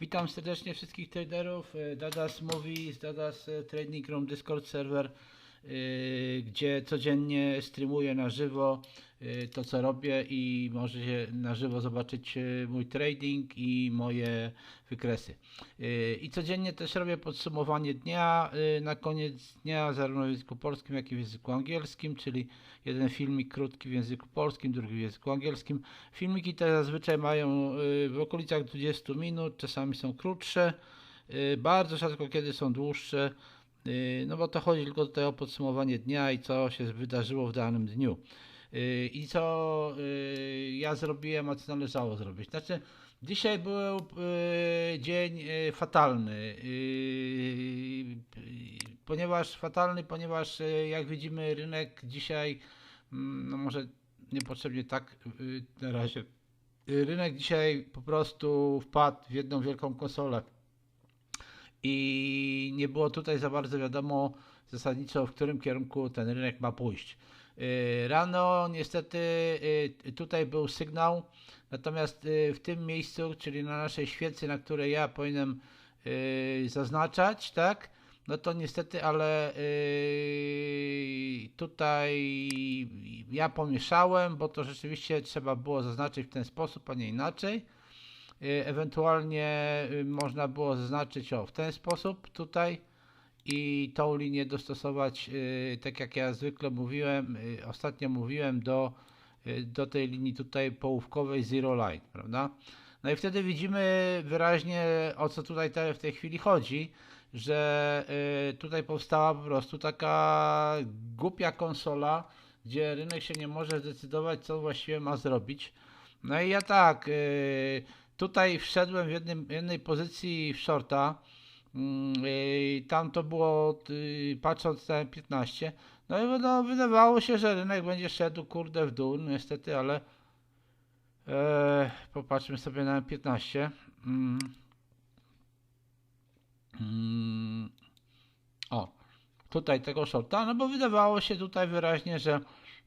Witam serdecznie wszystkich traderów. e, Dadas Movies, Dadas e, Trading Room Discord serwer, e, gdzie codziennie streamuję na żywo e, to co robię i możecie na żywo zobaczyć e, mój trading i moje wykresy. I codziennie też robię podsumowanie dnia na koniec dnia zarówno w języku polskim jak i w języku angielskim, czyli jeden filmik krótki w języku polskim, drugi w języku angielskim. Filmiki te zazwyczaj mają y, w okolicach 20 minut, czasami są krótsze, y, bardzo rzadko kiedy są dłuższe, y, no bo to chodzi tylko tutaj o podsumowanie dnia i co się wydarzyło w danym dniu. Y, I co y, ja zrobiłem, a co należało zrobić. Znaczy, dzisiaj był y, dzień y, fatalny, y, y, ponieważ fatalny, ponieważ y, jak widzimy rynek dzisiaj, mm, no może niepotrzebnie tak y, na razie. Y, Rynek dzisiaj po prostu wpadł w jedną wielką konsolę i nie było tutaj za bardzo wiadomo zasadniczo, w którym kierunku ten rynek ma pójść. Y, Rano niestety y, tutaj był sygnał, natomiast y, w tym miejscu, czyli na naszej świecy, na której ja powinienem zaznaczać, tak? No to niestety, ale tutaj ja pomieszałem, bo to rzeczywiście trzeba było zaznaczyć w ten sposób, a nie inaczej. Yy, ewentualnie yy, można było zaznaczyć o w ten sposób tutaj i tą linię dostosować, yy, tak jak ja zwykle mówiłem, yy, ostatnio mówiłem do, yy, do tej linii tutaj połówkowej zero line, prawda? No i wtedy widzimy wyraźnie o co tutaj w tej chwili chodzi, że y, tutaj powstała po prostu taka głupia konsola, gdzie rynek się nie może zdecydować, co właściwie ma zrobić. No i ja tak, y, tutaj wszedłem w jednym, jednej pozycji w shorta, mm, tam to było, y, patrząc na 15, no i no, wydawało się, że rynek będzie szedł kurde w dół, no niestety, ale e, popatrzmy sobie na 15. Mm. Mm, o, tutaj tego shorta, no bo wydawało się tutaj wyraźnie, że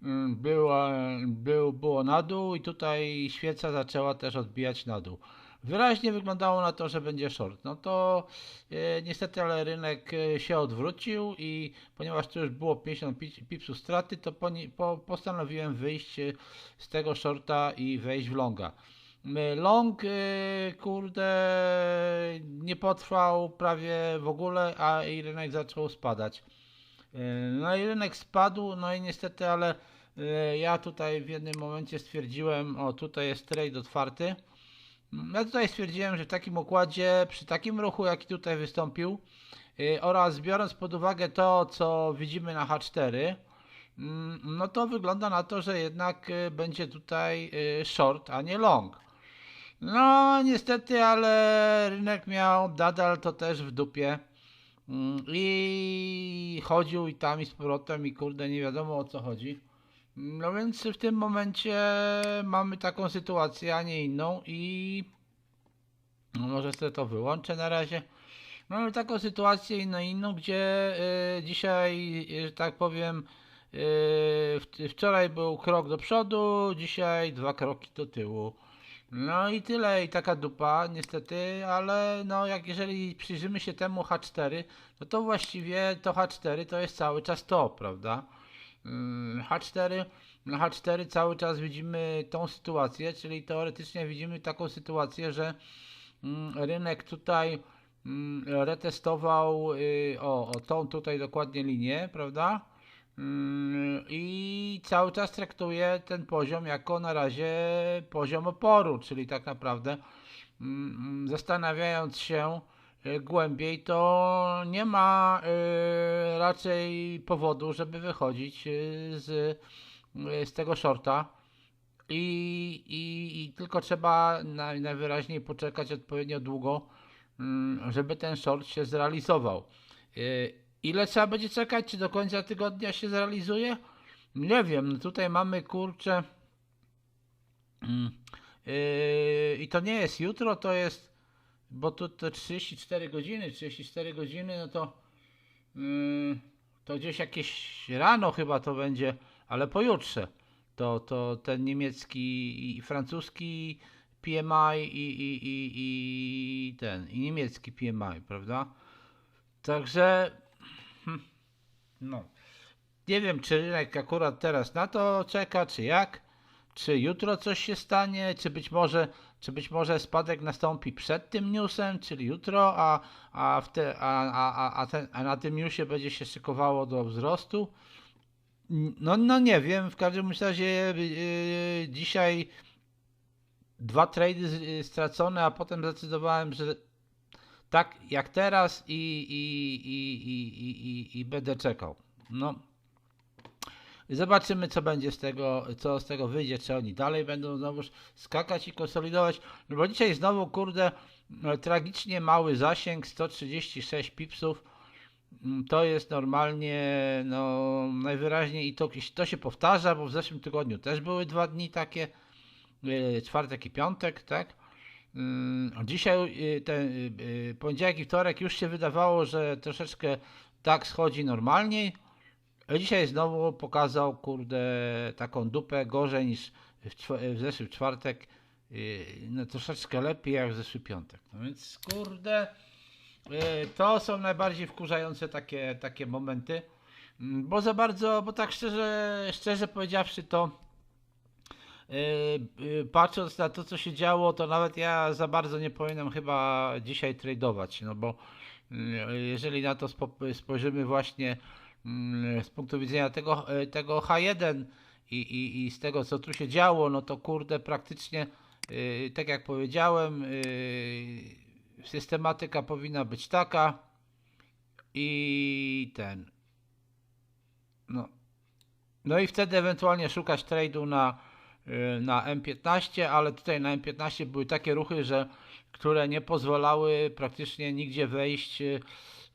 mm, była, był, było na dół i tutaj świeca zaczęła też odbijać na dół. Wyraźnie wyglądało na to, że będzie short. No to e, niestety, ale rynek e, się odwrócił i ponieważ tu już było 50 pi- pipsów straty, to po, po, postanowiłem wyjść e, z tego shorta i wejść w longa. Long, y, kurde, nie potrwał prawie w ogóle, a i rynek zaczął spadać. Y, No i rynek spadł, no i niestety, ale y, ja tutaj w jednym momencie stwierdziłem, o tutaj jest trade otwarty. Ja tutaj stwierdziłem, że w takim układzie, przy takim ruchu, jaki tutaj wystąpił y, oraz biorąc pod uwagę to, co widzimy na H4, mm, no to wygląda na to, że jednak będzie tutaj short, a nie long. No, niestety, ale rynek miał nadal to też w dupie. Mm, I chodził i tam i z powrotem i kurde, nie wiadomo o co chodzi. No więc w tym momencie mamy taką sytuację, a nie inną i no może sobie to wyłączę na razie. Mamy taką sytuację inną, inną, gdzie y, dzisiaj, że tak powiem, y, wczoraj był krok do przodu, dzisiaj dwa kroki do tyłu. No i tyle, i taka dupa, niestety, ale no jak jeżeli przyjrzymy się temu H4, no to właściwie to H4 to jest cały czas to, prawda? Ym, H4, na H4 cały czas widzimy tą sytuację, czyli teoretycznie widzimy taką sytuację, że mm, rynek tutaj mm, retestował y, o, o tą tutaj dokładnie linię, prawda? Mm, I cały czas traktuje ten poziom jako na razie poziom oporu, czyli tak naprawdę mm, zastanawiając się y, głębiej, to nie ma y, raczej powodu, żeby wychodzić y, z, z tego shorta. I, i, I tylko trzeba naj, najwyraźniej poczekać odpowiednio długo, mm, żeby ten short się zrealizował. Ile trzeba będzie czekać? Czy do końca tygodnia się zrealizuje? Nie wiem. No tutaj mamy kurczę. Mm, yy, I to nie jest jutro, to jest. Bo tu to 34 godziny. 34 godziny, no to. Yy, to gdzieś jakieś rano chyba to będzie, ale pojutrze. To, to ten niemiecki i francuski PMI i, i, i, i ten, i niemiecki PMI, prawda? Także, no, nie wiem, czy rynek akurat teraz na to czeka, czy jak, czy jutro coś się stanie, czy być może, czy być może spadek nastąpi przed tym newsem, czyli jutro, a, a, te, a, a, a, ten, a na tym newsie będzie się szykowało do wzrostu. No, no nie wiem, w każdym razie yy, dzisiaj dwa trady y, stracone, a potem zdecydowałem, że tak jak teraz i, i, i, i, i, i, będę czekał. No. Zobaczymy, co będzie z tego, co z tego wyjdzie, czy oni dalej będą znowu skakać i konsolidować. No bo dzisiaj znowu, kurde, tragicznie mały zasięg, 136 pipsów. Mm, To jest normalnie, no najwyraźniej i to, to się powtarza, bo w zeszłym tygodniu też były dwa dni takie, y, czwartek i piątek, tak? Mm, Dzisiaj, y, ten y, y, poniedziałek i wtorek już się wydawało, że troszeczkę tak schodzi normalniej, a dzisiaj znowu pokazał, kurde, taką dupę gorzej niż w, w zeszły czwartek, no troszeczkę lepiej jak w zeszły piątek. No więc, kurde, to są najbardziej wkurzające takie, takie momenty, Mm, bo za bardzo, bo tak szczerze, szczerze powiedziawszy to patrząc na to, co się działo, to nawet ja za bardzo nie powinienem chyba dzisiaj tradeować, no bo yy, jeżeli na to spo- spojrzymy właśnie yy, z punktu widzenia tego, tego H1 i, i, i z tego, co tu się działo, no to kurde, praktycznie, tak jak powiedziałem, systematyka powinna być taka i ten, no, no i wtedy ewentualnie szukać trade'u na, y, na M15, ale tutaj na M15 były takie ruchy, że które nie pozwalały praktycznie nigdzie wejść y,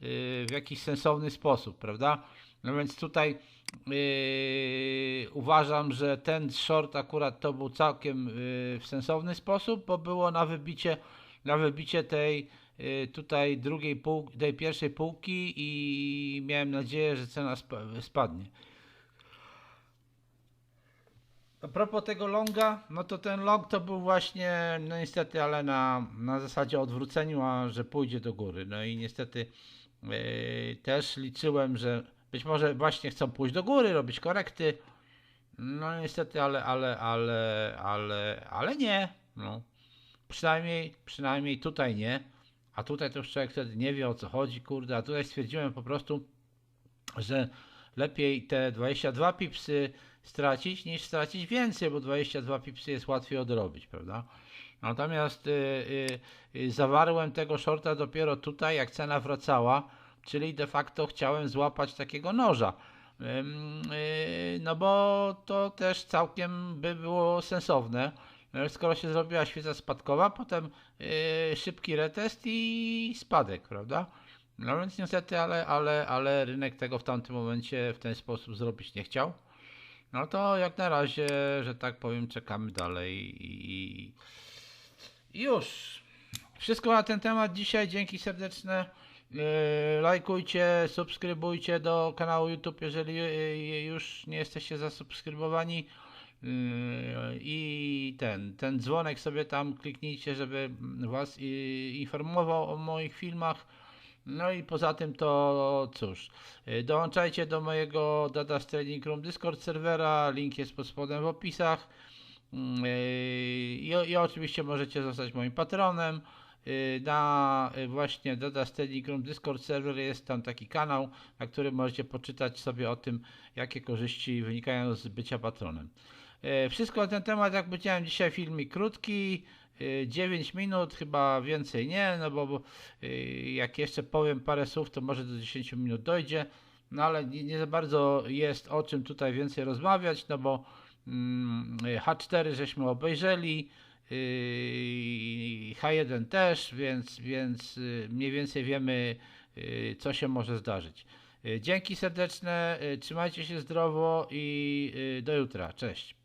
y, w jakiś sensowny sposób, prawda? No więc tutaj yy, uważam, że ten short akurat to był całkiem yy, w sensowny sposób, bo było na wybicie, na wybicie tej yy, tutaj drugiej półki, tej pierwszej półki i miałem nadzieję, że cena sp- spadnie. A propos tego longa, no to ten long to był właśnie, no niestety, ale na, na zasadzie odwróceniu, a że pójdzie do góry. No i niestety yy, też liczyłem, że być może właśnie chcą pójść do góry, robić korekty. No niestety, ale, ale, ale, ale, ale nie. No. Przynajmniej, przynajmniej tutaj nie. A tutaj to już człowiek wtedy nie wie o co chodzi, kurde. A tutaj stwierdziłem po prostu, że lepiej te 22 pipsy stracić niż stracić więcej, bo 22 pipsy jest łatwiej odrobić, prawda? Natomiast y, y, y, zawarłem tego shorta dopiero tutaj, jak cena wracała, czyli de facto chciałem złapać takiego noża. Y, No bo to też całkiem by było sensowne. No, Skoro się zrobiła świeca spadkowa, potem y, szybki retest i spadek, prawda? No więc niestety, ale, ale, ale rynek tego w tamtym momencie w ten sposób zrobić nie chciał. No to jak na razie, że tak powiem, czekamy dalej i już. Wszystko na ten temat dzisiaj. Dzięki serdeczne. Yy, Lajkujcie, subskrybujcie do kanału YouTube, jeżeli yy, już nie jesteście zasubskrybowani. Yy, I ten, ten dzwonek sobie tam kliknijcie, żeby Was informował o moich filmach. No i poza tym to cóż, yy, dołączajcie do mojego Data Trading Room Discord serwera, link jest pod spodem w opisach. Yy, I, I oczywiście możecie zostać moim patronem. Yy, Na właśnie Data Trading Room Discord serwer jest tam taki kanał, na którym możecie poczytać sobie o tym, jakie korzyści wynikają z bycia patronem. Wszystko na ten temat, jak powiedziałem, dzisiaj filmik krótki, 9 minut, chyba więcej nie, no bo, bo yy, jak jeszcze powiem parę słów, to może do 10 minut dojdzie, no ale nie, nie za bardzo jest o czym tutaj więcej rozmawiać, no bo mm, H4 żeśmy obejrzeli, yy, H1 też, więc, więc mniej więcej wiemy, co się może zdarzyć. Dzięki serdeczne, trzymajcie się zdrowo i do jutra. Cześć.